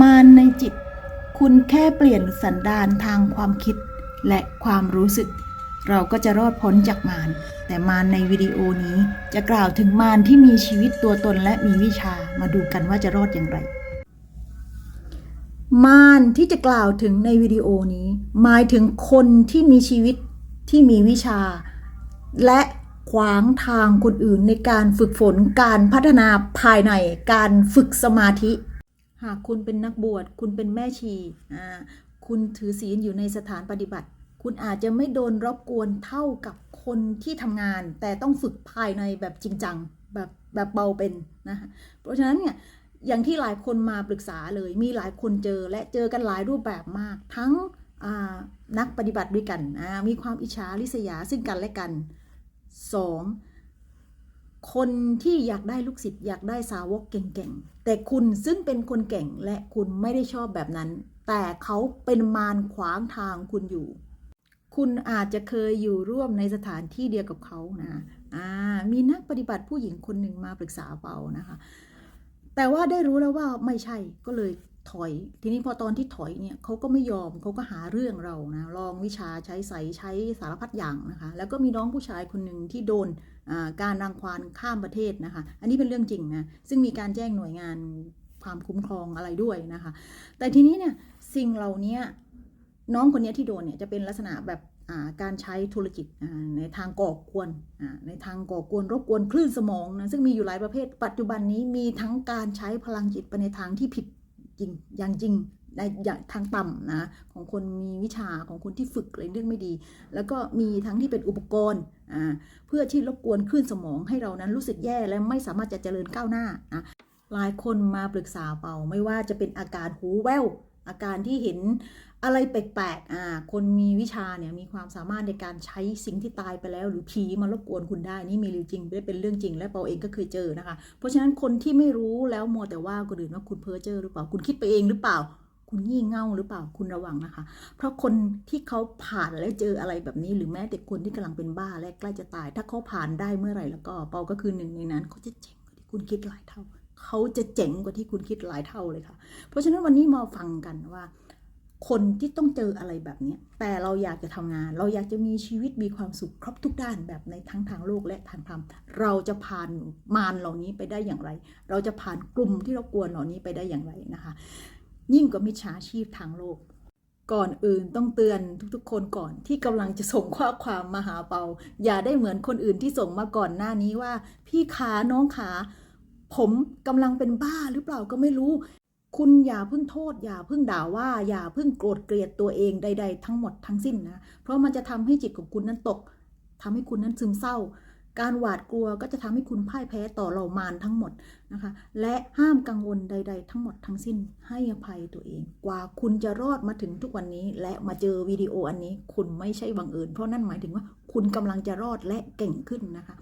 มารในจิต คุณแค่เปลี่ยนสันดานทางความคิดและความรู้สึก เราก็จะรอดพ้นจากมาร แต่มารในวิดีโอนี้จะกล่าวถึงมารที่มีชีวิตตัวตนและมีวิชามาดูกันว่าจะรอดอย่างไร มารที่จะกล่าวถึงในวิดีโอนี้ หมายถึงคนที่มีชีวิตที่มีวิชา และขวางทางคนอื่นในการฝึกฝนการพัฒนาภายในการฝึกสมาธิ หากคุณเป็นนักบวช คุณเป็นแม่ชีคุณถือศีลอยู่ในสถานปฏิบัติ คุณอาจจะไม่โดนรบกวนเท่ากับคนที่ทำงาน แต่ต้องฝึกภายในแบบจริงจัง แบบแบบเบาเป็นนะคะเพราะฉะนั้นเนี่ยอย่างที่หลายคนมาปรึกษาเลย มีหลายคนเจอและเจอกันหลายรูปแบบมาก ทั้งนักปฏิบัติด้วยกัน มีความอิจฉาริษยาซึ่งกันและกันสอง คนที่อยากได้ลูกศิษย์อยากได้สาวกเก่งๆ แต่คุณซึ่งเป็นคนเก่งและคุณไม่ได้ชอบแบบนั้น แต่เขาเป็นมารขวางทางคุณอยู่ คุณอาจจะเคยอยู่ร่วมในสถานที่เดียวกับเขานะอ่ามีนักปฏิบัติผู้หญิงคนหนึ่งมาปรึกษาเปานะคะ แต่ว่าได้รู้แล้วว่าไม่ใช่ก็เลยถอย ทีนี้พอตอนที่ถอยเนี่ยเขาก็ไม่ยอมเขาก็หาเรื่องเรานะลองวิชาใช้ใสยใช้สารพัดอย่างนะคะ แล้วก็มีน้องผู้ชายคนหนึ่งที่โดน การรังควานข้ามประเทศนะคะ อันนี้เป็นเรื่องจริงนะ ซึ่งมีการแจ้งหน่วยงานความคุ้มครองอะไรด้วยนะคะ แต่ทีนี้เนี่ยสิ่งเหล่านี้น้องคนนี้ที่โดนเนี่ยจะเป็นลักษณะแบบการใช้ธุรกิจในทางก่อกวนในทางก่อกวนรบกวนคลื่นสมองนะซึ่งมีอยู่หลายประเภท ปัจจุบันนี้มีทั้งการใช้พลังจิตไปในทางที่ผิดจริงอย่างจริง ในอย่างทางต่ำนะของคนมีวิชาของคนที่ฝึกอะไรเรื่องไม่ดี แล้วก็มีทั้งที่เป็นอุปกรณ์อ่าเพื่อที่รบกวนคลื่นสมองให้เรานั้นรู้สึกแย่และไม่สามารถจะเจริญก้าวหน้านะหลายคนมาปรึกษาเป่าไม่ว่าจะเป็นอาการหูแว่วอาการที่เห็นอะไรแปลกๆอ่า คนมีวิชาเนี่ยมีความสามารถในการใช้สิ่งที่ตายไปแล้ว หรือผีมารบกวนคุณได้นี่มีจริงได้เป็นเรื่องจริง และเปาเองก็เคยเจอนะคะ เพราะฉะนั้นคนที่ไม่รู้แล้วมัวแต่ว่าคนอื่นว่าคุณเพ้อเจ้อหรือเปล่าคุณคิดไปเองหรือเปล่า คุณงี่เง่าหรือเปล่าคุณระวังนะคะ เพราะคนที่เขาผ่านและเจออะไรแบบนี้ หรือแม้แต่คนที่กำลังเป็นบ้าและใกล้จะตาย ถ้าเขาผ่านได้เมื่อไหร่แล้วก็เปาก็คือหนึ่งในนั้นเขาจะเจ๋งกว่าที่คุณคิดหลายเท่า เขาจะเจ๋งกว่าที่คุณคิดหลายเท่าเลยค่ะ เพราะฉะนั้นวันนี้มาฟังกันว่า คนที่ต้องเจออะไรแบบนี้แต่เราอยากจะทำงาน เราอยากจะมีชีวิตมีความสุขครบทุกด้านแบบในทั้งทางโลกและทางธรรมเราจะผ่านมารเหล่านี้ไปได้อย่างไร เราจะผ่านกลุ่มที่เรากวนเหล่านี้ไปได้อย่างไรนะคะ ยิ่งกว่ามิจฉาชีพทางโลก ก่อนอื่นต้องเตือนทุกๆ คนก่อนที่กำลังจะส่งข้อความมาหาเปา อย่าได้เหมือนคนอื่นที่ส่งมาก่อนหน้านี้ว่า พี่ขาน้องขาผมกำลังเป็นบ้าหรือเปล่าก็ไม่รู้ คุณอย่าเพิ่งโทษ อย่าเพิ่งด่าว่า อย่าเพิ่งโกรธเกลียดตัวเองใด ๆ ทั้งหมดทั้งสิ้นนะ เพราะมันจะทำให้จิตของคุณนั้นตกทำให้คุณนั้นซึมเศร้า การหวาดกลัวก็จะทำให้คุณพ่ายแพ้ต่อเหล่ามารทั้งหมดนะคะ และห้ามกังวลใด ๆ ทั้งหมดทั้งสิ้นให้อภัยตัวเอง กว่าคุณจะรอดมาถึงทุกวันนี้ และมาเจอวิดีโออันนี้ คุณไม่ใช่บังเอิญเพราะนั่นหมายถึงว่าคุณกำลังจะรอดและเก่งขึ้นนะคะ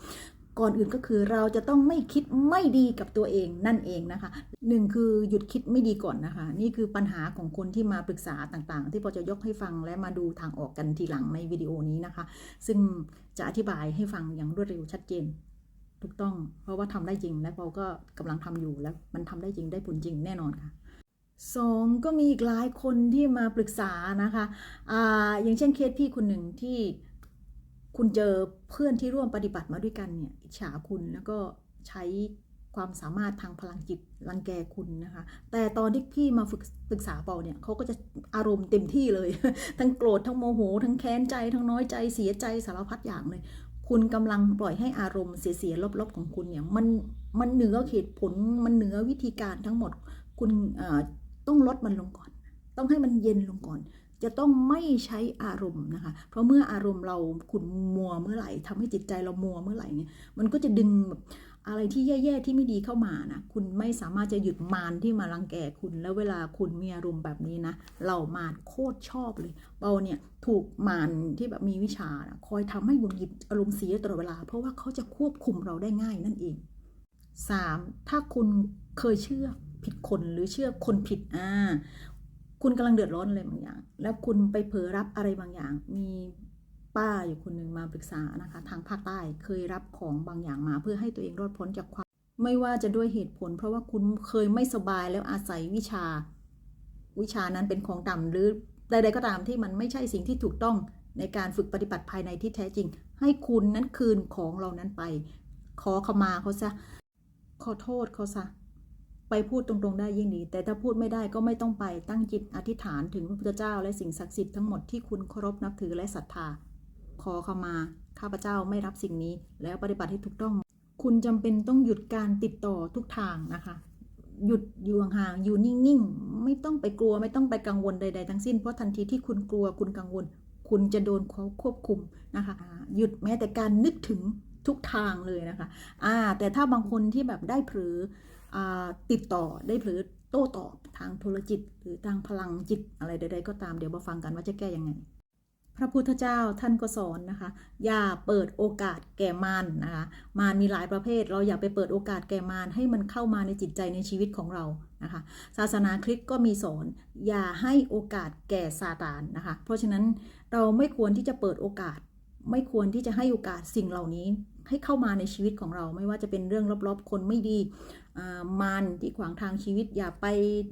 ก่อนอื่นก็คือเราจะต้องไม่คิดไม่ดีกับตัวเองนั่นเองนะคะหนึ่งคือหยุดคิดไม่ดีก่อนนะคะ นี่คือปัญหาของคนที่มาปรึกษาต่างๆ ที่พอจะยกให้ฟังและมาดูทางออกกันทีหลังในวิดีโอนี้นะคะ ซึ่งจะอธิบายให้ฟังอย่างรวดเร็วชัดเจน ถูกต้อง เพราะว่าทำได้จริงและเราก็กำลังทำอยู่และมันทำได้จริงได้ผลจริงแน่นอนค่ะสองก็มีอีกหลายคนที่มาปรึกษานะคะอ่าอย่างเช่นเคสพี่คนหนึ่งที่ คุณเจอเพื่อนที่ร่วมปฏิบัติมาด้วยกันเนี่ยอิจฉาคุณแล้วก็ใช้ความสามารถทางพลังจิตรังแกคุณนะคะ แต่ตอนที่พี่มาฝึกปรึกษาเปาเนี่ยเขาก็จะอารมณ์เต็มที่เลย ทั้งโกรธทั้งโมโห ทั้งแค้นใจ ทั้งน้อยใจเสียใจสารพัดอย่างเลย คุณกำลังปล่อยให้อารมณ์เสียๆลบๆของคุณเนี่ยมันมันเหนือเหตุผลมันเหนือวิธีการทั้งหมด คุณเอ่อต้องลดมันลงก่อน ต้องให้มันเย็นลงก่อน จะต้องไม่ใช้อารมณ์นะคะ เพราะเมื่ออารมณ์เราขุ่นมัวเมื่อไหร่ทำให้จิตใจเรามัวเมื่อไหร่เนี่ยมันก็จะดึงแบบอะไรที่แย่ๆที่ไม่ดีเข้ามานะคุณไม่สามารถจะหยุดมารที่มารังแกคุณแล้วเวลาคุณมีอารมณ์แบบนี้นะเหล่ามารโคตรชอบเลยเปาเนี่ยถูกมารที่แบบมีวิชานะคอยทำให้หงุดหงิดอารมณ์เสียตลอดเวลา เพราะว่าเขาจะควบคุมเราได้ง่ายนั่นเอง 3. ถ้าคุณเคยเชื่อผิดคนหรือเชื่อคนผิดอ่า คุณกำลังเดือดร้อนอะไรบางอย่าง แล้วคุณไปเผลอรับอะไรบางอย่าง มีป้าอยู่คนหนึ่งมาปรึกษานะคะ ทางภาคใต้เคยรับของบางอย่างมา เพื่อให้ตัวเองรอดพ้นจากความ ไม่ว่าจะด้วยเหตุผล เพราะว่าคุณเคยไม่สบายแล้วอาศัยวิชา วิชานั้นเป็นของต่ำหรือใดๆก็ตามที่มันไม่ใช่สิ่งที่ถูกต้องในการฝึกปฏิบัติภายในที่แท้จริง ให้คุณนั้นคืนของเรานั้นไป ขอขมาเขาซะขอโทษเขาซะ ไปพูดตรงๆได้ยิ่งดี แต่ถ้าพูดไม่ได้ก็ไม่ต้องไปตั้งจิตอธิษฐานถึงพระพุทธเจ้าและสิ่งศักดิ์สิทธิ์ทั้งหมดที่คุณเคารพนับถือและศรัทธา ขอเขามาข้าพเจ้าไม่รับสิ่งนี้ แล้วปฏิบัติให้ถูกต้อง คุณจำเป็นต้องหยุดการติดต่อทุกทางนะคะ หยุดอยู่ห่างอยู่นิ่งๆ ไม่ต้องไปกลัวไม่ต้องไปกังวลใด ๆ ทั้งสิ้นเพราะทันทีที่คุณกลัวคุณกังวล คุณจะโดนเขาควบคุมนะคะ หยุดแม้แต่การนึกถึงทุกทางเลยนะคะอ่าแต่ถ้าบางคนที่แบบได้เผลอ ติดต่อได้เผลอโต้ตอบทางโทรจิต หรือทางพลังจิตอะไรใดๆก็ตามเดี๋ยวมาฟังกันว่าจะแก้ยังไง พระพุทธเจ้าท่านก็สอนนะคะ อย่าเปิดโอกาสแก่มารนะคะมารมีหลายประเภท เราอย่าไปเปิดโอกาสแก่มารให้มันเข้ามาในจิตใจในชีวิตของเรานะคะศาสนาคริสต์ก็มีสอน อย่าให้โอกาสแก่ซาตานนะคะ เพราะฉะนั้นเราไม่ควรที่จะเปิดโอกาส ไม่ควรที่จะให้โอกาสสิ่งเหล่านี้ให้เข้ามาในชีวิตของเรา ไม่ว่าจะเป็นเรื่องรอบๆ คนไม่ดี มารที่ขวางทางชีวิตอย่าไป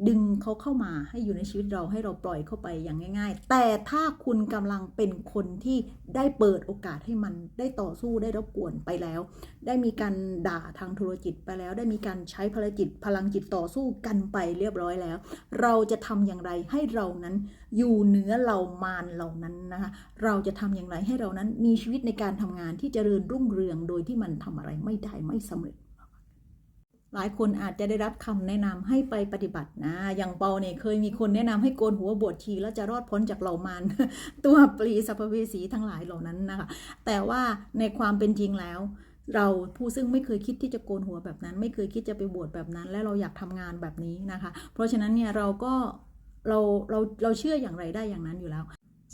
ดึงเขาเข้ามาให้อยู่ในชีวิตเราให้เราปล่อยเข้าไปอย่างง่าย ๆ แต่ถ้าคุณกำลังเป็นคนที่ได้เปิดโอกาสให้มันได้ต่อสู้ได้รบกวนไปแล้ว ได้มีการด่าทางโทรจิตไปแล้ว ได้มีการใช้พลังจิตพลังจิตต่อสู้กันไปเรียบร้อยแล้ว เราจะทำอย่างไรให้เรานั้นอยู่เหนือเหล่ามารเหล่านั้นนะคะเราจะทำอย่างไรให้เรานั้นมีชีวิตในการทำงานที่เจริญรุ่งเรืองโดยที่มันทำอะไรไม่ได้ไม่สำเร็จ หลายคนอาจจะได้รับคำแนะนำให้ไปปฏิบัตินะ อย่างเปาเนี่ยเคยมีคนแนะนำให้โกนหัวบวชชีแล้วจะรอดพ้นจากเหล่ามารตัวปลีสัพเพสีทั้งหลายเหล่านั้นนะคะ แต่ว่าในความเป็นจริงแล้ว เราผู้ซึ่งไม่เคยคิดที่จะโกนหัวแบบนั้น ไม่เคยคิดจะไปบวชแบบนั้น และเราอยากทำงานแบบนี้นะคะ เพราะฉะนั้นเนี่ยเราก็เราเราเราเชื่ออย่างไรได้อย่างนั้นอยู่แล้ว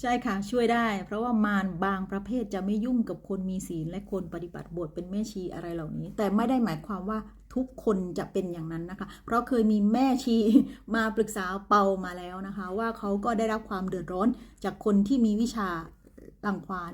ใช่ค่ะ ช่วยได้ เพราะว่ามารบางประเภทจะไม่ยุ่งกับคนมีศีลและคนปฏิบัติบทเป็นแม่ชีอะไรเหล่านี้ แต่ไม่ได้หมายความว่าทุกคนจะเป็นอย่างนั้นนะคะ เพราะเคยมีแม่ชีมาปรึกษาเปามาแล้วนะคะ ว่าเขาก็ได้รับความเดือดร้อนจากคนที่มีวิชาลังควาน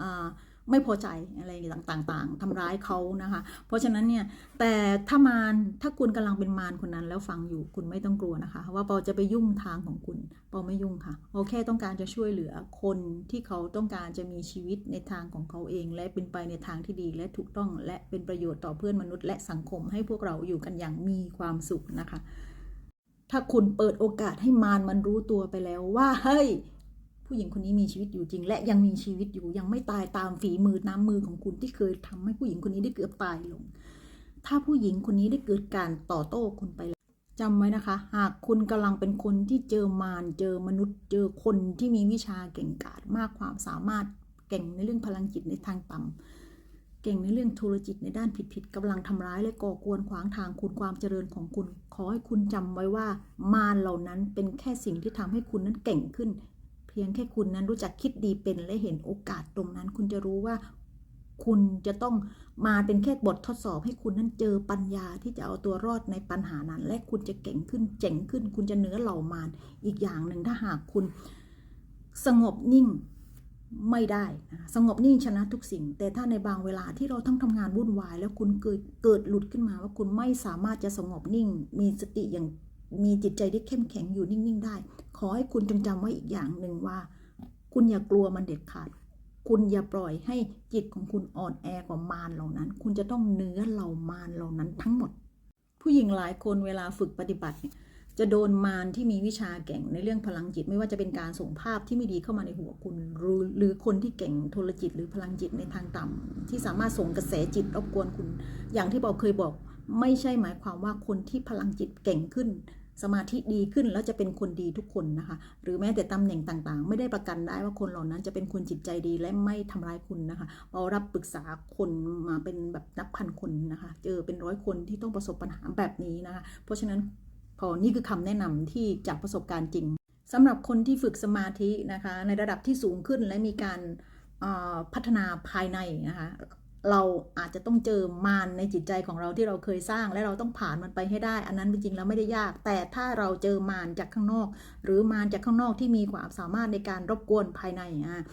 อ่า ไม่พอใจอะไรต่างๆทำร้ายเขานะคะ เพราะฉะนั้นเนี่ยแต่ถ้ามารถ้าคุณกำลังเป็นมารคนนั้นแล้วฟังอยู่คุณไม่ต้องกลัวนะคะ ว่าเปาจะไปยุ่งทางของคุณเปาไม่ยุ่งค่ะเปาแค่ต้องการจะช่วยเหลือคนที่เขาต้องการจะมีชีวิตในทางของเขาเอง และเป็นไปในทางที่ดีและถูกต้องและเป็นประโยชน์ต่อเพื่อนมนุษย์ และสังคมให้พวกเราอยู่กันอย่างมีความสุขนะคะ ถ้าคุณเปิดโอกาสให้มารมันรู้ตัวไปแล้วว่าเฮ้ย ผู้หญิงคนนี้มีชีวิตอยู่จริง และยังมีชีวิตอยู่ยังไม่ตายตามฝีมือน้ำมือของคุณที่เคยทำให้ผู้หญิงคนนี้ได้เกือบตายลง ถ้าผู้หญิงคนนี้ได้เกิดการต่อโต้คุณไปแล้วจำไว้นะคะ หากคุณกำลังเป็นคนที่เจอมารเจอมนุษย์ เจอคนที่มีวิชาเก่งกาจมากความสามารถเก่งในเรื่องพลังจิตในทางต่ำเก่งในเรื่องโทรจิตในด้านผิดๆกำลังทำร้ายและก่อกวนขวางทางคุณความเจริญของคุณ ขอให้คุณจำไว้ว่ามารเหล่านั้นเป็นแค่สิ่งที่ทำให้คุณนั้นเก่งขึ้น พียงแค่คุณนั้นรู้จักคิดดีเป็นและเห็นโอกาสตรงนั้น คุณจะรู้ว่าคุณจะต้องมาเป็นแค่บททดสอบให้คุณนั้นเจอปัญญาที่จะเอาตัวรอดในปัญหานั้น และคุณจะเก่งขึ้นเจ๋งขึ้น คุณจะเหนือเหล่ามารอีกอย่างหนึ่งถ้าหากคุณสงบนิ่งไม่ได้นะคะสงบนิ่งชนะทุกสิ่ง แต่ถ้าในบางเวลาที่เราต้องทำงานวุ่นวาย แล้วคุณเกิดเกิดหลุดขึ้นมาว่าคุณไม่สามารถจะสงบนิ่ง มีสติอย่างมีจิตใจที่เข้มแข็งอยู่นิ่งๆได้ ขอให้คุณจงจำไว้อีกอย่างหนึ่งว่า คุณอย่ากลัวมันเด็ดขาด คุณอย่าปล่อยให้จิตของคุณอ่อนแอกว่ามารเหล่านั้น คุณจะต้องเนื้อเหล่ามารเหล่านั้นทั้งหมด ผู้หญิงหลายคนเวลาฝึกปฏิบัติเนี่ยจะโดนมารที่มีวิชาเก่งในเรื่องพลังจิต ไม่ว่าจะเป็นการส่งภาพที่ไม่ดีเข้ามาในหัวคุณ หรือหรือคนที่เก่งโทรจิต หรือพลังจิตในทางต่ำที่สามารถส่งกระแสจิตรบกวนคุณ อย่างที่บอกเคยบอก ไม่ใช่หมายความว่าคนที่พลังจิตเก่งขึ้น สมาธิดีขึ้นแล้วจะเป็นคนดีทุกคนนะคะ หรือแม้แต่ตำแหน่งต่างๆ ไม่ได้ประกันได้ว่าคนเหล่านั้นจะเป็นคนจิตใจดีและไม่ทำร้ายคุณนะคะเรารับปรึกษาคนมาเป็นแบบนับพันคนนะคะ เจอเป็นร้อยคนที่ต้องประสบปัญหาแบบนี้นะคะ เพราะฉะนั้นพอนี่คือคำแนะนำที่จากประสบการณ์จริงสำหรับคนที่ฝึกสมาธินะคะ ในระดับที่สูงขึ้นและมีการพัฒนาภายในนะคะ เราอาจจะต้องเจอมารในจิตใจของเราที่เราเคยสร้าง และเราต้องผ่านมันไปให้ได้ อันนั้นจริงๆแล้วไม่ได้ยาก แต่ถ้าเราเจอมารจากข้างนอก หรือมารจากข้างนอกที่มีความสามารถในการรบกวนภายในอะ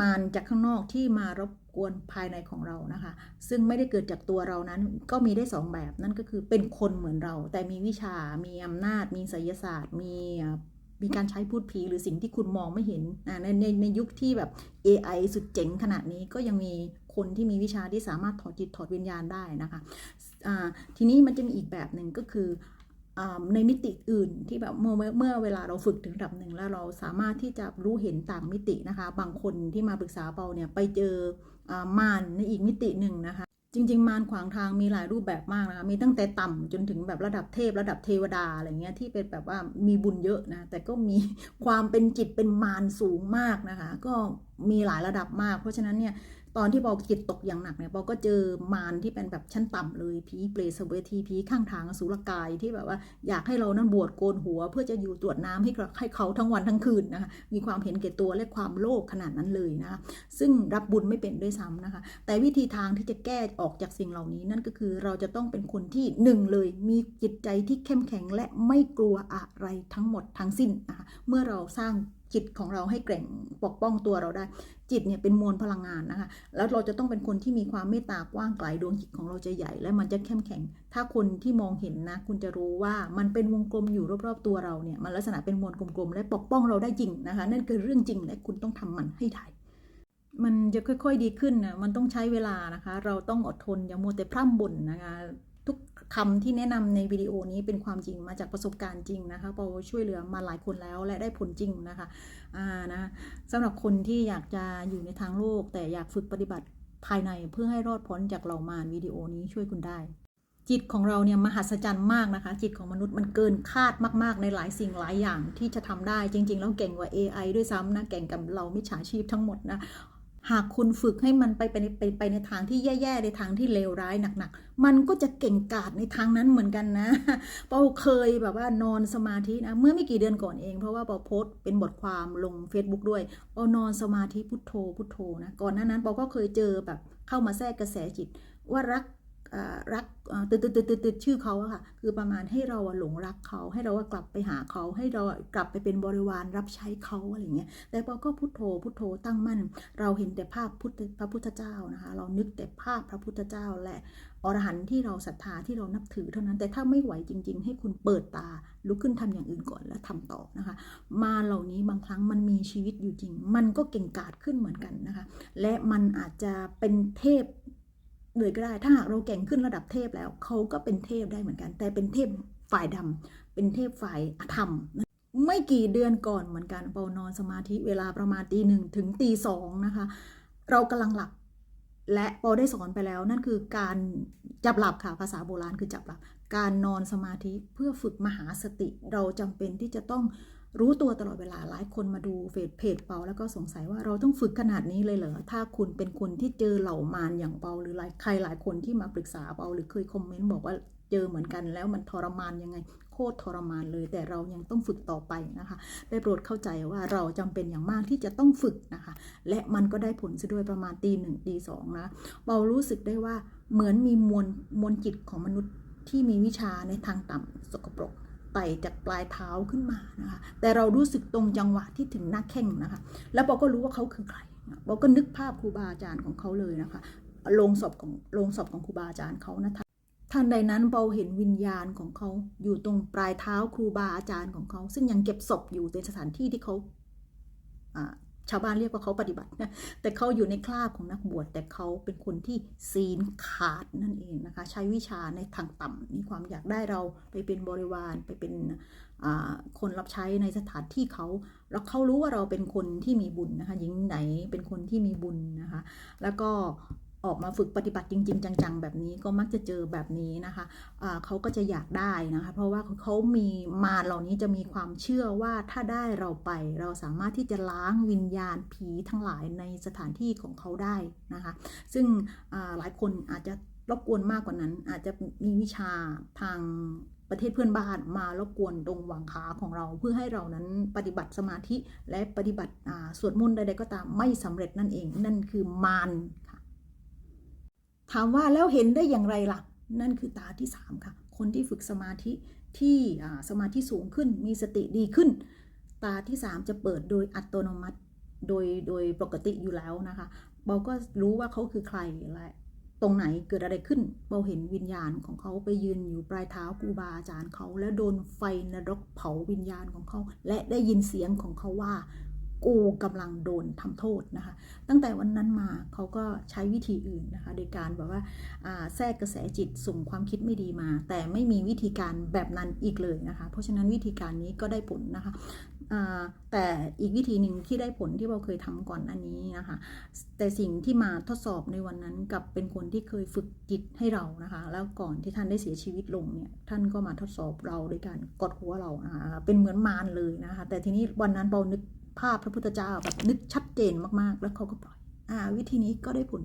มารจากข้างนอกที่มารบกวนภายในของเรานะคะ ซึ่งไม่ได้เกิดจากตัวเรานั้นก็มีได้สองแบบนั่นก็คือเป็นคนเหมือนเรา แต่มีวิชา มีอำนาจ มีไสยศาสตร์ มี มีการใช้พูดผีหรือสิ่งที่คุณมองไม่เห็นในในในยุคที่แบบ AI สุดเจ๋งขนาดนี้ก็ยังมีคนที่มีวิชาที่สามารถถอดจิตถอดวิญญาณได้นะคะอ่าทีนี้มันจะมีอีกแบบหนึ่งก็คืออในมิติอื่นที่แบบเมื่อเมื่อเวลาเราฝึกถึงระดับหนึ่งแล้วเราสามารถที่จะรู้เห็นต่างมิตินะคะ บางคนที่มาปรึกษาเปาเนี่ยไปเจออมารในอีกมิติหนึ่งนะคะ ริง ๆ มารขวางทางมีหลายรูปแบบมากนะคะมีตั้งแต่ต่ำจนถึงแบบระดับเทพระดับเทวดาอะไรเงี้ยที่เป็นแบบว่ามีบุญเยอะนะแต่ก็มีความเป็นจิตเป็นมารสูงมากนะคะ ก็มีหลายระดับมาก เพราะฉะนั้นเนี่ย ตอนที่ปอจิตตกอย่างหนักเนี่ยปอก็เจอมารที่เป็นแบบชั้นต่ำเลยผีเปรตเวทีผีข้างทางสุรกายที่แบบว่าอยากให้เรานั้นบวชโกนหัว เพื่อจะอยู่ตรวจน้ำให้ให้เขาทั้งวันทั้งคืนนะคะมีความเห็นแก่ตัวและความโลภขนาดนั้นเลยนะะซึ่งรับบุญไม่เป็นด้วยซ้ำนะคะ แต่วิธีทางที่จะแก้ออกจากสิ่งเหล่านี้นั่นก็คือเราจะต้องเป็นคนที่หนึ่งเลย มีจิตใจที่เข้มแข็งและไม่กลัวอะไรทั้งหมดทั้งสิ้นนะคะเมื่อเราสร้างจิตของเราให้แกร่งปกป้องตัวเราได้ จิตเนี่ยเป็นมวลพลังงานนะคะ แล้วเราจะต้องเป็นคนที่มีความเมตตากว้างไกลดวงจิตของเราจะใหญ่ และมันจะเข้มแข็ง ถ้าคนที่มองเห็นนะ คุณจะรู้ว่ามันเป็นวงกลมอยู่รอบๆตัวเราเนี่ยมันลักษณะเป็นมวลกลมๆและปกป้องเราได้จริงนะคะ นั่นคือเรื่องจริงและคุณต้องทำมันให้ได้มันจะค่อยๆดีขึ้นนะมันต้องใช้เวลานะคะ เราต้องอดทนอย่ามัวแต่พร่ำบ่นนะคะ คำที่แนะนำในวิดีโอนี้เป็นความจริงมาจากประสบการณ์จริงนะคะปอช่วยเหลือมาหลายคนแล้วและได้ผลจริงนะคะอ่านะสำหรับคนที่อยากจะอยู่ในทางโลก แต่อยากฝึกปฏิบัติภายในเพื่อให้รอดพ้นจากเหล่ามารวิดีโอนี้ช่วยคุณได้ จิตของเราเนี่ยมหัศจรรย์มากนะคะ จิตของมนุษย์มันเกินคาดมาก ๆ ในหลายสิ่งหลายอย่างที่จะทำได้จริง ๆ แล้วเก่งกว่า AI ด้วยซ้ำนะเก่งกับเรามิจฉาชีพทั้งหมดนะ หากคุณฝึกให้มันไปไปในไปไปในทางที่แย่ๆในทางที่เลวร้ายหนักๆ มันก็จะเก่งกาจในทางนั้นเหมือนกันนะเปาเคยแบบว่านอนสมาธินะเมื่อไม่กี่เดือนก่อนเองเพราะว่าเปาโพสต์เป็นบทความลง Facebook ด้วยเปานอนสมาธิพุทโธพุทโธนะก่อนหน้านั้นเปาก็เคยเจอแบบเข้ามาแทรกกระแสจิตว่ารัก รักตืดตืดตืดตืดชื่อเขาอะค่ะ คือประมาณให้เราหลงรักเขา ให้เรากลับไปหาเขา ให้เรากลับไปเป็นบริวารรับใช้เขาอะไรเงี้ย แต่ปอก็พุทโธ พุทโธตั้งมั่น เราเห็นแต่ภาพพุทธพระพุทธเจ้านะคะ เรานึกแต่ภาพพระพุทธเจ้าและอรหันต์ที่เราศรัทธาที่เรานับถือเท่านั้น แต่ถ้าไม่ไหวจริง ๆ ให้คุณเปิดตา ลุกขึ้นทำอย่างอื่นก่อนแล้วทำต่อนะคะ มาเหล่านี้บางครั้งมันมีชีวิตอยู่จริง มันก็เก่งกาจขึ้นเหมือนกันนะคะ และมันอาจจะเป็นเทพ เลยก็ได้ ถ้าหากเราเก่งขึ้นระดับเทพแล้วเขาก็เป็นเทพได้เหมือนกัน แต่เป็นเทพฝ่ายดำเป็นเทพฝ่ายอธรรม ไม่กี่เดือนก่อนเหมือนกันเปานอนสมาธิเวลาประมาณตีหนึ่งถึงตีสองนะคะ เรากำลังหลับ และปอได้สอนไปแล้ว นั่นคือการจับหลับค่ะภาษาโบราณคือจับหลับ การนอนสมาธิเพื่อฝึกมหาสติ เราจำเป็นที่จะต้อง รู้ตัวตลอดเวลาหลายคนมาดูเฟซเพจเปาแล้วก็สงสัยว่าเราต้องฝึกขนาดนี้เลยเหรอ ถ้าคุณเป็นคนที่เจอเหล่ามารอย่างเปาหรือหลายใครหลายคนที่มาปรึกษาเปาหรือเคยคอมเมนต์บอกว่าเจอเหมือนกันแล้วมันทรมานยังไง โคตรทรมานเลย แต่เรายังต้องฝึกต่อไปนะคะ ได้โปรดเข้าใจว่าเราจำเป็นอย่างมากที่จะต้องฝึกนะคะ และมันก็ได้ผลซะด้วยประมาณตีหนึ่งตีสองนะเปารู้สึกได้ว่าเหมือนมีมวลมวลจิตของมนุษย์ที่มีวิชาในทางต่ำสกปรก ต่จากปลายเท้าขึ้นมานะคะแต่เรารู้สึกตรงจังหวะที่ถึงหน้าแข้งนะคะ แล้วเราก็รู้ว่าเขาคือใครเราก็นึกภาพครูบาอาจารย์ของเขาเลยนะคะโลงศพของโลงศพของครูบาอาจารย์เขานะคะทันใดนั้นเราเห็นวิญญาณของเขาอยู่ตรงปลายเท้าครูบาอาจารย์ของเขา ซึ่งยังเก็บศพอยู่ในสถานที่ที่เขา ชาวบ้านเรียกว่าเขาปฏิบัตินะแต่เขาอยู่ในคราบของนักบวชแต่เขาเป็นคนที่ศีลขาดนั่นเองนะคะ ใช้วิชาในทางต่ำมีความอยากได้เราไปเป็นบริวารไปเป็นคนรับใช้ในสถานที่เขาแล้วเขารู้ว่าเราเป็นคนที่มีบุญนะคะหญิงไหนเป็นคนที่มีบุญนะคะ แล้วก็ ออกมาฝึกปฏิบัติจริง ๆ จัง ๆ แบบนี้ก็มักจะเจอแบบนี้นะคะอ่าเขาก็จะอยากได้นะคะ เพราะว่าเขามีมารเหล่านี้จะมีความเชื่อว่าถ้าได้เราไป เราสามารถที่จะล้างวิญญาณผีทั้งหลายในสถานที่ของเขาได้นะคะ ซึ่งหลายคนอาจจะรบกวนมากกว่านั้น อาจจะมีวิชาทางประเทศเพื่อนบ้านมารบกวนตรงหวังขาของเรา เพื่อให้เรานั้นปฏิบัติสมาธิและปฏิบัติสวดมนต์ใดๆก็ตามไม่สำเร็จนั่นเอง นั่นคือมาร ถามว่าแล้วเห็นได้อย่างไรล่ะ นั่นคือตาที่ 3 ค่ะ คนที่ฝึกสมาธิที่สมาธิสูงขึ้นมีสติดีขึ้น ตาที่ 3 จะเปิดโดยอัตโนมัติ โดยโดยปกติอยู่แล้วนะคะเบาก็รู้ว่าเขาคือใครและตรงไหนเกิดอะไรขึ้นเบาเห็นวิญญาณของเขาไปยืนอยู่ปลายเท้าครูบาอาจารย์เขา แล้วโดนไฟนรกเผาวิญญาณของเขา และได้ยินเสียงของเขาว่า กูกำลังโดนทำโทษนะคะ ตั้งแต่วันนั้นมาเขาก็ใช้วิธีอื่นนะคะโดยการแบบว่าาแทรกกระแสจิตส่งความคิดไม่ดีมา แต่ไม่มีวิธีการแบบนั้นอีกเลยนะคะ เพราะฉะนั้นวิธีการนี้ก็ได้ผลนะคะแต่อีกวิธีหนึ่งที่ได้ผลที่เราเคยทำก่อนอันนี้นะคะ แต่สิ่งที่มาทดสอบในวันนั้นกับเป็นคนที่เคยฝึกจิตให้เรานะคะ แล้วก่อนที่ท่านได้เสียชีวิตลงเนี่ยท่านก็มาทดสอบเราโดยการกดหัวเราะะเป็นเหมือนมารเลยนะคะ แต่ทีนี้วันนั้นเรานึก ภาพพระพุทธเจ้าแบบนึกชัดเจนมากๆ แล้วเขาก็ปล่อยอ่า วิธีนี้ก็ได้ผล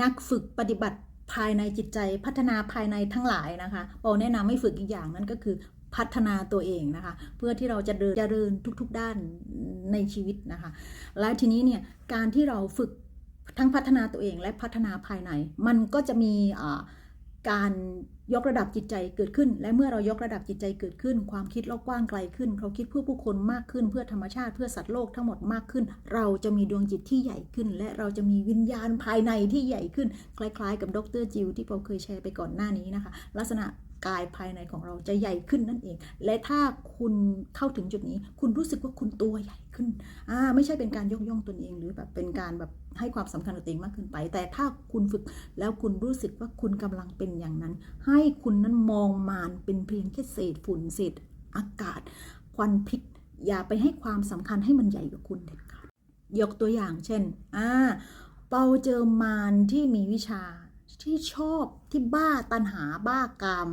นักฝึกปฏิบัติภายในจิตใจพัฒนาภายในทั้งหลายนะคะปาแนะนำให้ฝึกอีกอย่างนั้นก็คือพัฒนาตัวเองนะคะ เพื่อที่เราจะเดินจะเริญทุก ๆด้านในชีวิตนะคะ แล้วทีนี้เนี่ยการที่เราฝึกทั้งพัฒนาตัวเองและพัฒนาภายใน มันก็จะมีอ่าการ ยกระดับจิตใจเกิดขึ้น และเมื่อเรายกระดับจิตใจเกิดขึ้น ความคิดเรากว้างไกลขึ้น เราคิดเพื่อผู้คนมากขึ้น เพื่อธรรมชาติเพื่อสัตว์โลกทั้งหมดมากขึ้น เราจะมีดวงจิตที่ใหญ่ขึ้น และเราจะมีวิญญาณภายในที่ใหญ่ขึ้น คล้าย ๆ กับดรจิวที่เราเคยแชร์ไปก่อนหน้านี้นะคะ ลักษณะ กายภายในของเราจะใหญ่ขึ้นนั่นเอง และถ้าคุณเข้าถึงจุดนี้ คุณรู้สึกว่าคุณตัวใหญ่ขึ้นอ่าไม่ใช่เป็นการยกย่องตนเองหรือแบบเป็นการแบบให้ความสำคัญกับตัวเองมากขึ้นไป แต่ถ้าคุณฝึกแล้วคุณรู้สึกว่าคุณกำลังเป็นอย่างนั้น ให้คุณนั้นมองมารเป็นเพียงแค่เศษฝุ่นเศษอากาศ ควันพิษ อย่าไปให้ความสำคัญให้มันใหญ่กว่าคุณเด็ดขาดยกตัวอย่างเช่นอ่าเปาเจอมารที่มีวิชาที่ชอบที่บ้าตันหาบ้ากาม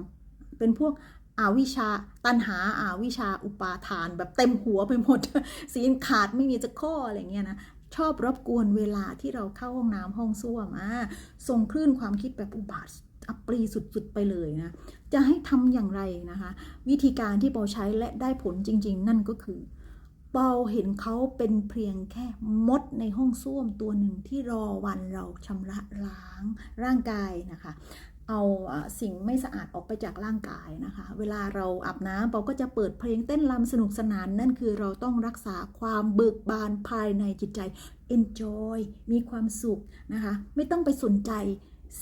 เป็นพวกอาวิชาตันหาอาวิชาอุปาทาน แบบเต็มหัวไปหมดศีลขาดไม่มีจะข้ออะไรเงี้ยนะชอบรบกวนเวลาที่เราเข้าห้องน้ำห้องส้วมอ่าส่งคลื่นความคิดแบบอุบาทอัปรีสุดๆไปเลยนะ จะให้ทำอย่างไรนะคะ วิธีการที่เปาใช้และได้ผลจริง ๆ นั่นก็คือเปาเห็นเขาเป็นเพียงแค่มดในห้องส้วมตัวหนึ่งที่รอวันเราชำระล้างร่างกายนะคะ เอาสิ่งไม่สะอาดออกไปจากร่างกายนะคะ เวลาเราอาบน้ำเปาก็จะเปิดเพลงเต้นรำสนุกสนาน นั่นคือเราต้องรักษาความเบิกบานภายในจิตใจ enjoy มีความสุขนะคะ ไม่ต้องไปสนใจ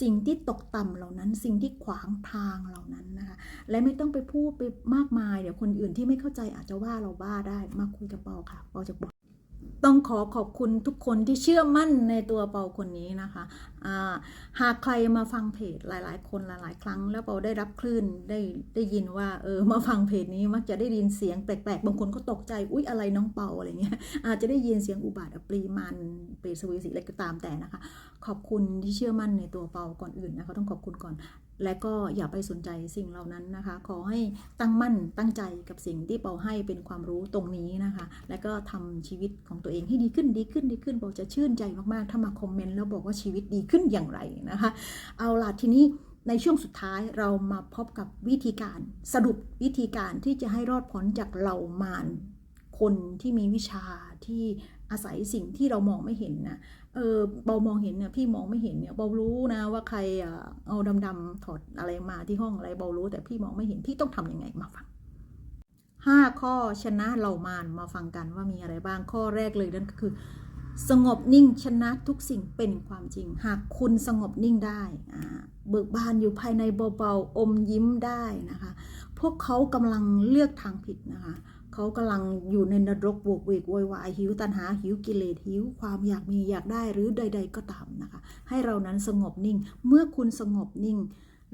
สิ่งที่ตกต่ำเหล่านั้น สิ่งที่ขวางทางเหล่านั้นนะคะ และไม่ต้องไปพูดไปมากมาย เดี๋ยวคนอื่นที่ไม่เข้าใจอาจจะว่าเราบ้าได้ มาคุยกับเปาค่ะเปาจะบอก ต้องขอขอบคุณทุกคนที่เชื่อมั่นในตัวเปาคนนี้นะคะาหากใครมาฟังเพจหลาย ๆ คนหลาย ๆ ครั้ง แล้วเปาได้รับคลื่นได้ได้ยินว่าเออมาฟังเพจนี้มักจะได้ยินเสียงแปลก ๆ บางคนก็ตกใจอุ๊ยอะไรน้องเปาอะไรเงี้ยอาจจะได้ยินเสียงอุบาทอปรีมันเปรตสวีสีอะไรก็ตามแต่นะคะ ขอบคุณที่เชื่อมั่นในตัวเปาก่อนอื่นนะคะต้องขอบคุณก่อน และก็อย่าไปสนใจสิ่งเหล่านั้นนะคะ ขอให้ตั้งมั่นตั้งใจกับสิ่งที่เปาให้เป็นความรู้ตรงนี้นะคะ และก็ทำชีวิตของตัวเองให้ดีขึ้นดีขึ้นดีขึ้นเปาจะชื่นใจมากๆ ถ้ามาคอมเมนต์แล้วบอกว่าชีวิตดีขึ้นอย่างไรนะคะ เอาล่ะทีนี้ในช่วงสุดท้ายเรามาพบกับวิธีการสรุปวิธีการที่จะให้รอดพ้นจากเหล่ามารคนที่มีวิชาที่อาศัยสิ่งที่เรามองไม่เห็นนะ เออเบามองเห็นเนี่ยพี่มองไม่เห็นเนี่ยเบารู้นะว่าใครเอาดำๆถอดอะไรมาที่ห้องอะไรเบารู้ แต่พี่มองไม่เห็นพี่ต้องทำยังไงมาฟังห้าข้อชนะเหล่ามารมาฟังกันว่ามีอะไรบ้างข้อแรกเลยนั่นก็คือ สงบนิ่งชนะทุกสิ่งเป็นความจริง หากคุณสงบนิ่งได้อ่าเบิกบานอยู่ภายในเบาๆอมยิ้มได้นะคะ พวกเขากำลังเลือกทางผิดนะคะ เขากำลังอยู่ในนรกโวกเวกโวยวายหิวตันหาหิวกิเลสหิวความอยากมีอยากได้หรือใด ๆ ก็ตามนะคะ ให้เรานั้นสงบนิ่ง เมื่อคุณสงบนิ่ง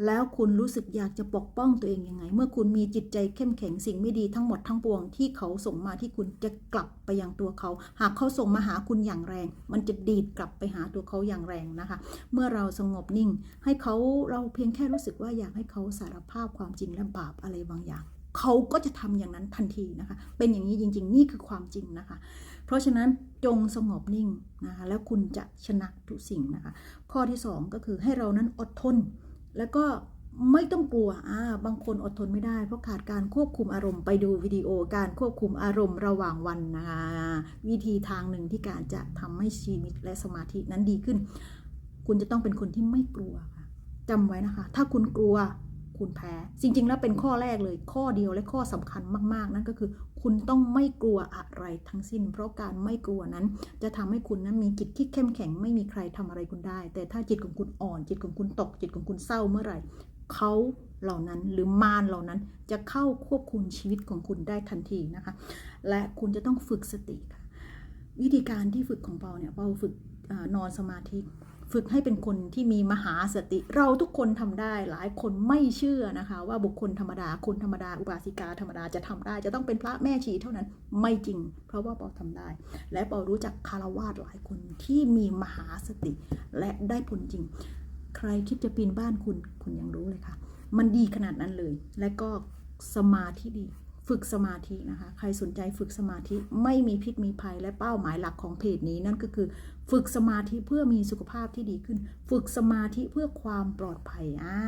แล้วคุณรู้สึกอยากจะปกป้องตัวเองยังไง เมื่อคุณมีจิตใจเข้มแข็งสิ่งไม่ดีทั้งหมดทั้งปวงที่เขาส่งมาที่คุณจะกลับไปยังตัวเขา หากเขาส่งมาหาคุณอย่างแรง มันจะดีดกลับไปหาตัวเขาอย่างแรงนะคะ เมื่อเราสงบนิ่ง ให้เขาเราเพียงแค่รู้สึกว่าอยากให้เขาสารภาพความจริงและบาปอะไรบางอย่าง เขาก็จะทำอย่างนั้นทันทีนะคะ เป็นอย่างนี้จริง ๆ นี่คือความจริงนะคะ เพราะฉะนั้นจงสงบนิ่งนะคะ แล้วคุณจะชนะทุกสิ่งนะคะ ข้อที่สองก็คือให้เรานั้นอดทน แล้วก็ไม่ต้องกลัวอ่าบางคนอดทนไม่ได้ เพราะขาดการควบคุมอารมณ์ไปดูวิดีโอการควบคุมอารมณ์ระหว่างวันนะคะวิธีทางหนึ่งที่การจะทำให้ชีวิตและสมาธินั้นดีขึ้น คุณจะต้องเป็นคนที่ไม่กลัวค่ะจำไว้นะคะ ถ้าคุณกลัว คุณแพ้ จริง ๆ แล้วเป็นข้อแรกเลย ข้อเดียวและข้อสำคัญมาก ๆ นั่นก็คือ คุณต้องไม่กลัวอะไรทั้งสิ้น เพราะการไม่กลัวนั้น จะทำให้คุณนั้นมีจิตที่เข้มแข็ง ไม่มีใครทำอะไรคุณได้ แต่ถ้าจิตของคุณอ่อน จิตของคุณตก จิตของคุณเศร้าเมื่อไหร่เขาเหล่านั้นหรือมารเหล่านั้นจะเข้าควบคุมชีวิตของคุณได้ทันทีนะคะ และคุณจะต้องฝึกสติค่ะ วิธีการที่ฝึกของเปาเนี่ยเปาฝึกอนอนสมาธิ ฝึกให้เป็นคนที่มีมหาสติ เราทุกคนทำได้หลายคนไม่เชื่อนะคะ ว่าบุคคลธรรมดาคนธรรมดาอุบาสิกาธรรมดาจะทำได้ จะต้องเป็นพระแม่ชีเท่านั้นไม่จริง เพราะว่าปาทำได้ และปารู้จักคารวาสหลายคนที่มีมหาสติและได้ผลจริง ใครคิดจะปีนบ้านคุณคุณยังรู้เลยค่ะ มันดีขนาดนั้นเลย และก็สมาธิดี ฝึกสมาธินะคะ ใครสนใจฝึกสมาธิไม่มีพิษมีภัยและเป้าหมายหลักของเพจนี้นั่นก็คือ ฝึกสมาธิเพื่อมีสุขภาพที่ดีขึ้น ฝึกสมาธิเพื่อความปลอดภัยอ่า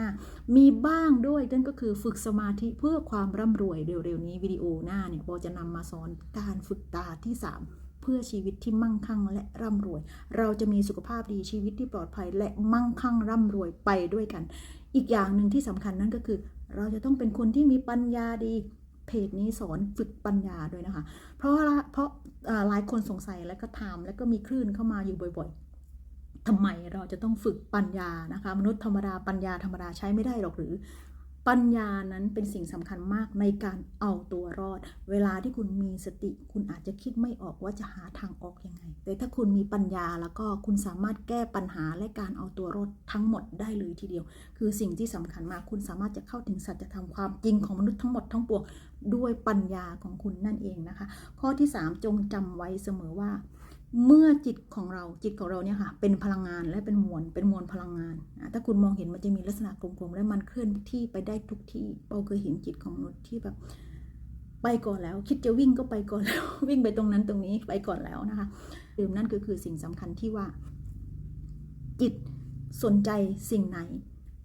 มีบ้างด้วยนั่นก็คือฝึกสมาธิเพื่อความร่ำรวยเร็วๆนี้วิดีโอหน้าเนี่ยโบจะนำมาสอนการฝึกตาที่3เพื่อชีวิตที่มั่งคั่งและร่ำรวย เราจะมีสุขภาพดีชีวิตที่ปลอดภัยและมั่งคั่งร่ำรวยไปด้วยกัน อีกอย่างหนึ่งที่สำคัญนั่นก็คือ เราจะต้องเป็นคนที่มีปัญญาดี เพจนี้สอนฝึกปัญญาด้วยนะคะ เพราะว่าเพราะหลายคนสงสัยและก็ถามและก็มีคลื่นเข้ามาอยู่บ่อยๆทำไมเราจะต้องฝึกปัญญานะคะ มนุษย์ธรรมดาปัญญาธรรมดาใช้ไม่ได้หรอกหรือ ปัญญานั้นเป็นสิ่งสำคัญมากในการเอาตัวรอด เวลาที่คุณมีสติ คุณอาจจะคิดไม่ออกว่าจะหาทางออกยังไง แต่ถ้าคุณมีปัญญาแล้วก็คุณสามารถแก้ปัญหาและการเอาตัวรอดทั้งหมดได้เลยทีเดียว คือสิ่งที่สำคัญมาก คุณสามารถจะเข้าถึงสัจธรรมความจริงของมนุษย์ทั้งหมดทั้งปวงด้วยปัญญาของคุณนั่นเองนะคะ ข้อที่ 3 จงจำไว้เสมอว่า เมื่อจิตของเราจิตของเราเนี่ยค่ะเป็นพลังงานและเป็นมวลเป็นมวลพลังงานนะถ้าคุณมองเห็นมันจะมีลักษณะกลมๆและมันเคลื่อนที่ไปได้ทุกที่เราเคยเห็นจิตของมนุษย์ที่แบบไปก่อนแล้ว คิดจะวิ่งก็ไปก่อนแล้ว วิ่งไปตรงนั้นตรงนี้ไปก่อนแล้วนะคะดื่มนั่นก็คือสิ่งสำคัญที่ว่า จิตสนใจสิ่งไหน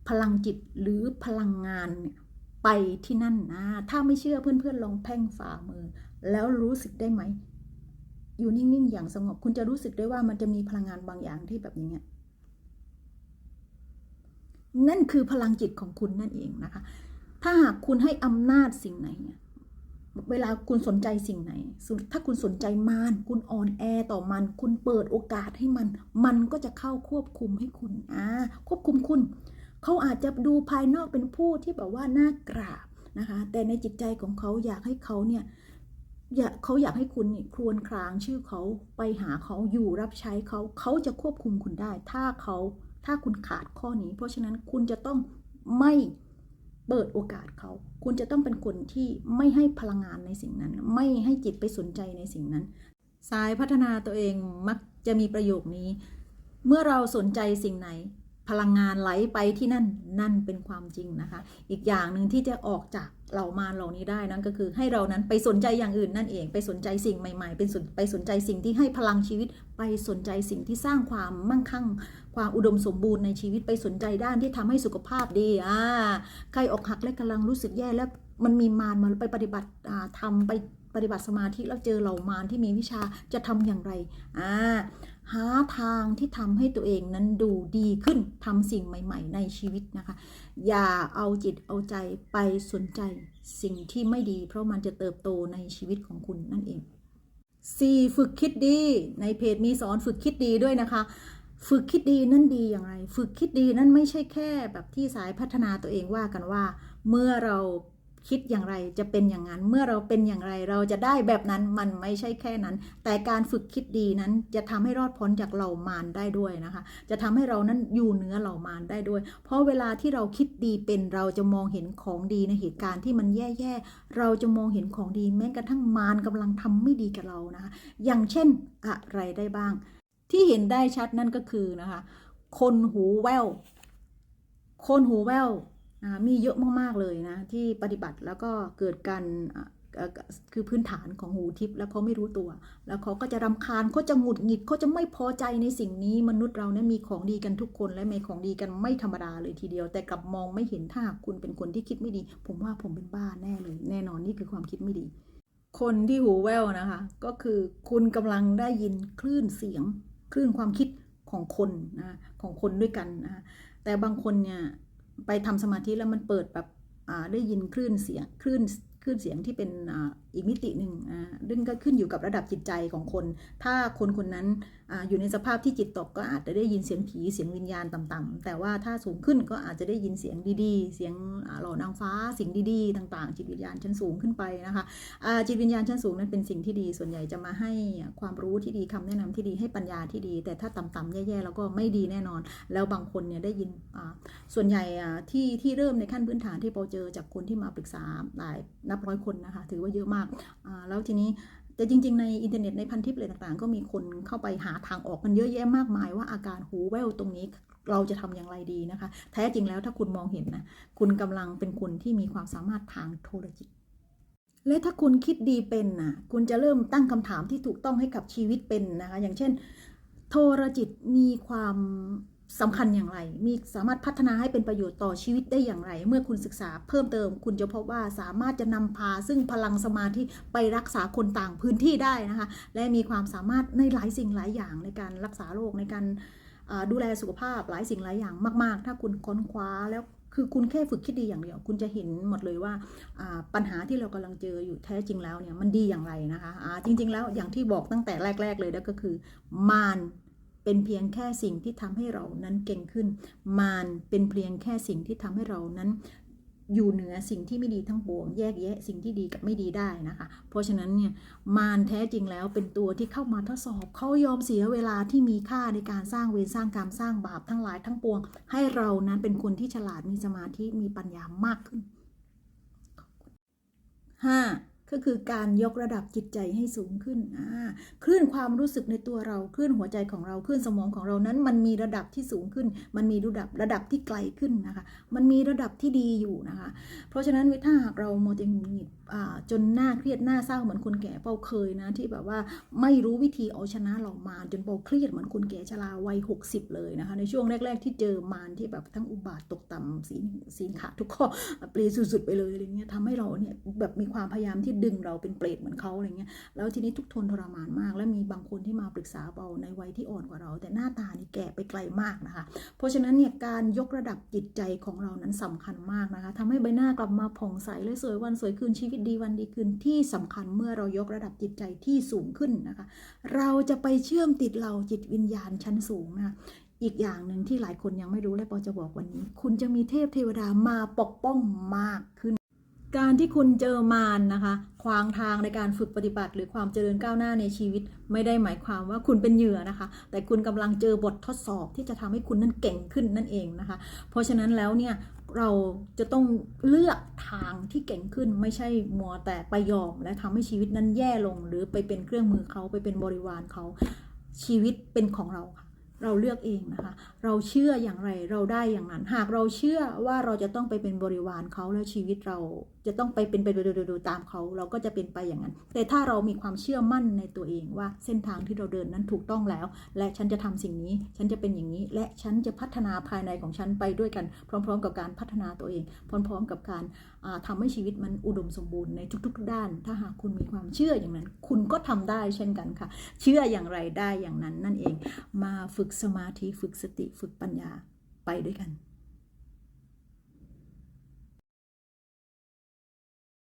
พลังจิตหรือพลังงานเนี่ยไปที่นั่นนะถ้าไม่เชื่อเพื่อนๆลองแพ่งฝ่ามือ แล้วรู้สึกได้ไหม อยู่นิ่งๆ อย่างสงบ คุณจะรู้สึกได้ว่ามันจะมีพลังงานบางอย่างที่แบบอย่างเงี้ย นั่นคือพลังจิตของคุณนั่นเองนะคะ ถ้าหากคุณให้อำนาจสิ่งไหนเนี่ยเวลาคุณสนใจสิ่งไหน ถ้าคุณสนใจมานคุณอ่อนแอต่อมัน คุณเปิดโอกาสให้มัน มันก็จะเข้าควบคุมให้คุณอ่าควบคุมคุณ เขาอาจจะดูภายนอกเป็นผู้ที่แบบว่าน่ากราบนะคะ แต่ในจิตใจของเขาอยากให้เขาเนี่ย อยากเขาอยากให้คุณนี่ครวญครางชื่อเขาไปหาเขาอยู่รับใช้เขาเขาจะควบคุมคุณได้ ถ้าเขาถ้าคุณขาดข้อนี้ เพราะฉะนั้นคุณจะต้องไม่เปิดโอกาสเขา คุณจะต้องเป็นคนที่ไม่ให้พลังงานในสิ่งนั้น ไม่ให้จิตไปสนใจในสิ่งนั้น สายพัฒนาตัวเองมักจะมีประโยคนี้ เมื่อเราสนใจสิ่งไหน พลังงานไหลไปที่นั่นนั่นเป็นความจริงนะคะ อีกอย่างหนึ่งที่จะออกจากเหล่ามารเหล่านี้ได้นั่นก็คือให้เรานั้นไปสนใจอย่างอื่นนั่นเอง ไปสนใจสิ่งใหม่ ๆ เป็นสนไปสนใจสิ่งที่ให้พลังชีวิต ไปสนใจสิ่งที่สร้างความมั่งคั่ง ความอุดมสมบูรณ์ในชีวิตไปสนใจด้านที่ทำให้สุขภาพดีอ่าใครอกหักและกำลังรู้สึกแย่แล้วมันมีมารมาไปปฏิบัติอ่าทำไป ปฏิบัติสมาธิแล้วเจอเหล่ามารที่มีวิชาจะทำอย่างไรอ่าหาทางที่ทำให้ตัวเองนั้นดูดีขึ้นทำสิ่งใหม่ ๆ ในชีวิตนะคะ อย่าเอาจิตเอาใจไปสนใจสิ่งที่ไม่ดี เพราะมันจะเติบโตในชีวิตของคุณนั่นเอง 4. ฝึกคิดดีในเพจมีสอนฝึกคิดดีด้วยนะคะ ฝึกคิดดีนั่นดีอย่างไร ฝึกคิดดีนั่นไม่ใช่แค่แบบที่สายพัฒนาตัวเองว่ากันว่า เมื่อเรา คิดอย่างไรจะเป็นอย่างนั้น เมื่อเราเป็นอย่างไรเราจะได้แบบนั้นมันไม่ใช่แค่นั้น แต่การฝึกคิดดีนั้นจะทำให้รอดพ้นจากเหล่ามารได้ด้วยนะคะ จะทำให้เรานั้นอยู่เหนือเหล่ามารได้ด้วย เพราะเวลาที่เราคิดดีเป็นเราจะมองเห็นของดีในเหตุการณ์ที่มันแย่ๆเราจะมองเห็นของดีแม้กระทั่งมารกำลังทำไม่ดีกับเรานะคะ อย่างเช่นอะไรได้บ้าง ที่เห็นได้ชัดนั่นก็คือนะคะ คนหูแว่วคนหูแว่ว นะมีเยอะมากๆเลยนะที่ปฏิบัติแล้วก็เกิดการคือพื้นฐานของหูทิพย์แล้วเขาไม่รู้ตัว แล้วเขาก็จะรำคาญเขาจะหงุดหงิดเขาจะไม่พอใจในสิ่งนี้ มนุษย์เราเนี่ยมีของดีกันทุกคนและมีของดีกันไม่ธรรมดาเลยทีเดียว แต่กลับมองไม่เห็นถ้าคุณเป็นคนที่คิดไม่ดี ผมว่าผมเป็นบ้าแน่เลย แน่นอนนี่คือความคิดไม่ดี คนที่หูแว่วนะคะ ก็คือคุณกำลังได้ยินคลื่นเสียง คลื่นความคิดของคนนะของคนด้วยกันนะแต่บางคนเนี่ย ไปทำสมาธิแล้วมันเปิดแบบได้ยินคลื่นเสียงคลื่นคลื่นเสียงที่เป็น อีกมิติหนึ่งอ่าซึ่งก็ขึ้นอยู่กับระดับจิตใจของคน ถ้าคนคนนั้นอาอยู่ในสภาพที่จิตตกก็อาจจะได้ยินเสียงผีเสียงวิญญาณต่ำๆแต่ว่าถ้าสูงขึ้นก็อาจจะได้ยินเสียงดีๆ เสียงหล่อนางฟ้าสิ่งดีๆ ต่างๆ จิตวิญญาณชั้นสูงขึ้นไปนะคะอ่าจิตวิญญาณชั้นสูงนั้นเป็นสิ่งที่ดี ส่วนใหญ่จะมาให้ความรู้ที่ดีคำแนะนำที่ดีให้ปัญญาที่ดี แต่ถ้าต่ำๆแย่ๆแล้วก็ไม่ดีแน่นอน แล้วบางคนเนี่ยได้ยินอ่าส่วนใหญ่อ่าที่ที่เริ่มในขั้นพื้นฐานที่ปอเจอจากคนที่มาปรึกษาหลายนับร้อยคนนะคะถือว่าเยอะมากแล้วทีนี้แต่จริง ๆ ในอินเทอร์เน็ตในพันทิปอะไรต่างๆ ก็มีคนเข้าไปหาทางออกกันเยอะแยะมากมายว่าอาการหูแว่วตรงนี้เราจะทำอย่างไรดีนะคะ แท้จริงแล้วถ้าคุณมองเห็นนะ คุณกำลังเป็นคนที่มีความสามารถทางโทรจิต และถ้าคุณคิดดีเป็นนะคุณจะเริ่มตั้งคำถามที่ถูกต้องให้กับชีวิตเป็นนะคะ อย่างเช่น โทรจิตมีความ สำคัญอย่างไร มีสามารถพัฒนาให้เป็นประโยชน์ต่อชีวิตได้อย่างไร เมื่อคุณศึกษาเพิ่มเติม คุณจะพบว่าสามารถจะนำพาซึ่งพลังสมาธิไปรักษาคนต่างพื้นที่ได้นะคะ และมีความสามารถในหลายสิ่งหลายอย่างในการรักษาโรคในการดูแลสุขภาพหลายสิ่งหลายอย่างมาก ๆ ถ้าคุณค้นคว้าแล้วคือคุณแค่ฝึกคิดดีอย่างเดียว คุณจะเห็นหมดเลยว่าปัญหาที่เรากำลังเจออยู่แท้จริงแล้วเนี่ยมันดีอย่างไรนะคะอ่าจริง ๆ แล้วอย่างที่บอกตั้งแต่แรก ๆ เลยนั่นก็คือมาร เป็นเพียงแค่สิ่งที่ทำให้เรานั้นเก่งขึ้น มารเป็นเพียงแค่สิ่งที่ทำให้เรานั้นอยู่เหนือสิ่งที่ไม่ดีทั้งปวงแยกแยะสิ่งที่ดีกับไม่ดีได้นะคะ เพราะฉะนั้นเนี่ยมารแท้จริงแล้วเป็นตัวที่เข้ามาทดสอบเขายอมเสียเวลาที่มีค่าในการสร้างเวรสร้างกรรมสร้างบาปทั้งหลายทั้งปวง ให้เรานั้นเป็นคนที่ฉลาดมีสมาธิมีปัญญามากขึ้นห้า ก็คือการยกระดับจิตใจให้สูงขึ้นคลื่นความรู้สึกในตัวเราคลื่นหัวใจของเราคลื่นสมองของเรานั้น มันมีระดับที่สูงขึ้น มันมีระดับระดับที่ไกลขึ้นนะคะ มันมีระดับที่ดีอยู่นะคะ เพราะฉะนั้นถ้าหากเราโมเตงหงุดหงิดจนหน้าเครียดหน้าเศร้าเหมือนคนแก่เปาเคยนะที่แบบว่าไม่รู้วิธีเอาชนะหล่ามารจนเปาเครียดเหมือนคนแก่ชราวัย 60 เลยนะคะ ในช่วงแรก ๆ ที่เจอมารที่แบบทั้งอุบาทตกต่ำสีสีขาดทุกข้อเปรีสุดๆไปเลยอะไรเงี้ยทำให้เราเนี่ยแบบมีความพยายามที่ดึงเราเป็นเปรตเหมือนเขาอะไรเงี้ยแล้วทีนี้ทุกทนทรมานมาก และมีบางคนที่มาปรึกษาเปาในวัยที่อ่อนกว่าเรา แต่หน้าตานี่แก่ไปไกลมากนะคะ เพราะฉะนั้นเนี่ยการยกระดับจิตใจของเรานั้นสำคัญมากนะคะทำให้ใบหน้ากลับมาผ่องใสและสวยวันสวยคืนชีวิตดีวันดีคืนที่สำคัญเมื่อเรายกระดับจิตใจที่สูงขึ้นนะคะ เราจะไปเชื่อมติดเราจิตวิญญาณชั้นสูงนะคะอีกอย่างหนึ่งที่หลายคนยังไม่รู้และปอจะบอกวันนี้ คุณจะมีเทพเทวดามาปกป้องมากขึ้น การที่คุณเจอมารนะคะขวางทางในการฝึกปฏิบัติ หรือความเจริญก้าวหน้าในชีวิต ไม่ได้หมายความว่าคุณเป็นเหยื่อนะคะ แต่คุณกำลังเจอบททดสอบที่จะทำให้คุณนั้นเก่งขึ้นนั่นเองนะคะ เพราะฉะนั้นแล้วเนี่ยเราจะต้องเลือกทางที่เก่งขึ้นไม่ใช่มัวแต่ไปยอม และทำให้ชีวิตนั้นแย่ลง หรือไปเป็นเครื่องมือเขาไปเป็นบริวารเขาชีวิตเป็นของเราค่ะเราเลือกเองนะคะ เราเชื่ออย่างไรเราได้อย่างนั้น หากเราเชื่อว่าเราจะต้องไปเป็นบริวารเขาแล้วชีวิตเรา จะต้องไปเป็นไปดูดูตามเขาเราก็จะเป็นไปอย่างนั้น แต่ถ้าเรามีความเชื่อมั่นในตัวเองว่าเส้นทางที่เราเดินนั้นถูกต้องแล้ว และฉันจะทำสิ่งนี้ ฉันจะเป็นอย่างนี้ และฉันจะพัฒนาภายในของฉันไปด้วยกัน พร้อม ๆ กับการพัฒนาตัวเอง พร้อม ๆ กับการทำาให้ชีวิตมันอุดมสมบูรณ์ในทุก ๆ ด้าน ถ้าหากคุณมีความเชื่ออย่างนั้น คุณก็ทำได้เช่นกันค่ะ เชื่ออย่างไรได้อย่างนั้นนั่นเอง มาฝึกสมาธิฝึกสติฝึกปัญญาไปด้วยกัน